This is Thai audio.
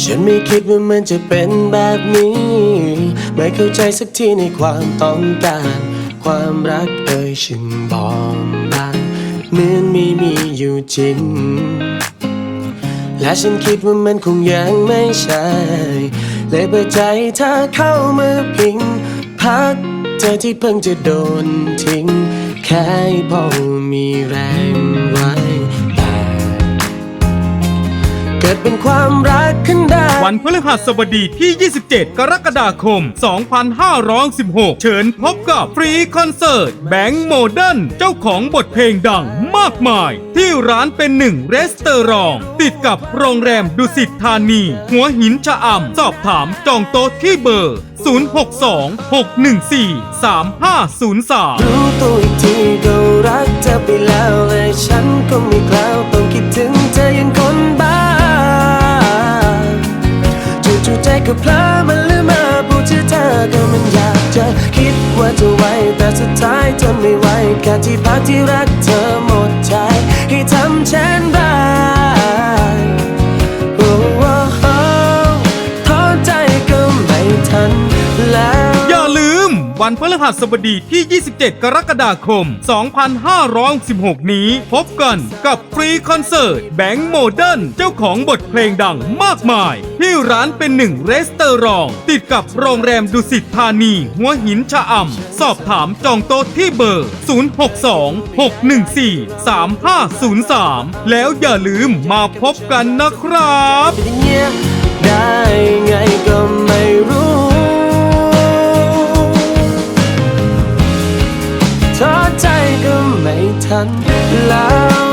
ฉันไม่คิดว่ามันจะเป็นแบบนี้ ไม่เข้าใจสักทีในความต้องการ ความรักเอ่ยฉันบอมบานเหมือนไม่มีอยู่จริง และฉันคิดว่ามันคงยังไม่ใช่ เลยเปิดใจเธอเข้ามาพิง พักเธอที่เพิ่งจะโดนทิ้ง แค่พอมีแรงไว้ เกิดเป็นความรักขึ้นได้ วันพฤหัสบดีที่ 27 กรกฎาคม 2516 เชิญพบกับฟรีคอนเสิร์ตแบงค์โมเดิร์นเจ้าของบทเพลงดังมากมาย ที่ร้านเป็นหนึ่งเรสเตอรอง ติดกับโรงแรมดุสิตธานี หัวหินชะอำ สอบถามจองโต๊ะที่เบอร์ 062-614-3503รู้ตัวอีกทีก็รักเธอไปแล้วและฉันก็ไม่กล้า ก็เพลอมันลืมมาพูดชื่อเธอก็มันอยากจะคิดว่าจะไวแต่สุดท้ายทนไม่ไหวแค่ที่พักที่รักเธอหมดใจให้ทำเช่น วันพฤหัสบดีที่ 27 กรกฎาคม 2516 นี้ พบกันกับฟรีคอนเสิร์ตแบงค์โมเดิร์นเจ้าของบทเพลงดังมากมาย ที่ร้านเป็นหนึ่งเรสเตอรองติดกับโรงแรมดุสิตธานี หัวหินชะอำ สอบถามจองโต๊ะที่เบอร์ 062-614-3503 แล้วอย่าลืมมาพบกันนะครับเป็นอย่างเงี้ยได้ไงก็ไม่รู้ ท้อ